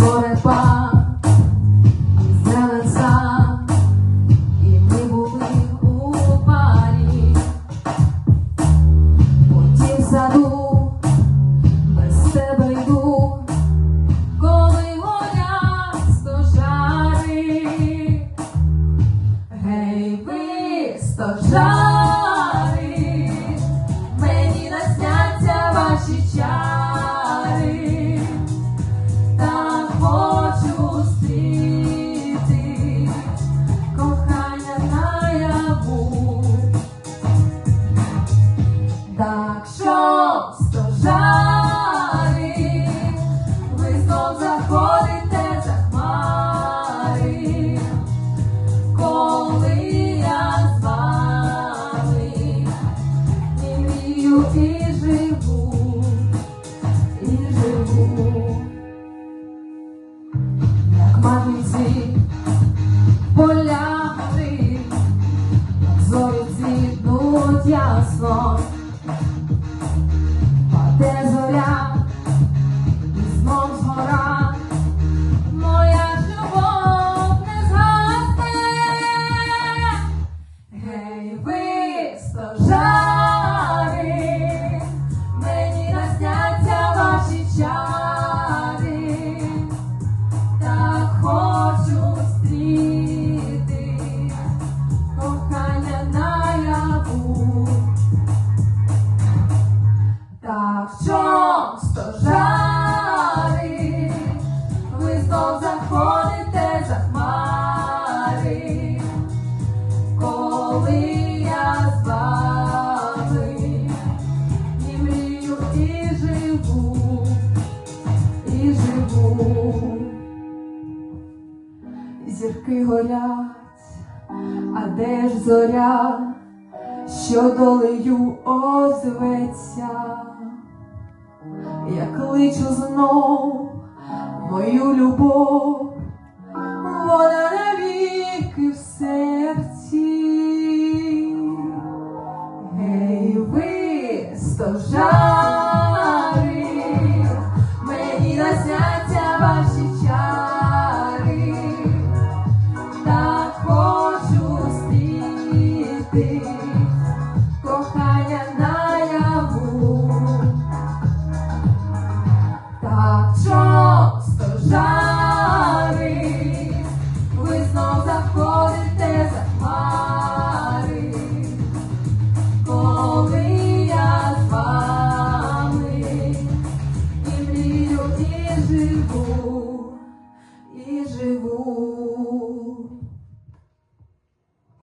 зорепа, зелен сам, і у парі. Потім саду без тебе йду, коли горять стожари. Гей, ви Так що стожари, ви знов заходите за хмари, коли я з вами і мрію, і живу, і живу, як мамиці поля гори, зорі цвітнуть ясно. Thank you. Зірки горять, а де ж зоря? що долею озветься, я кличу знов мою любов, вона стріти кохання наяву. Так часто жари, ви знов заходите за хмари, коли я з вами і мрію, і живу.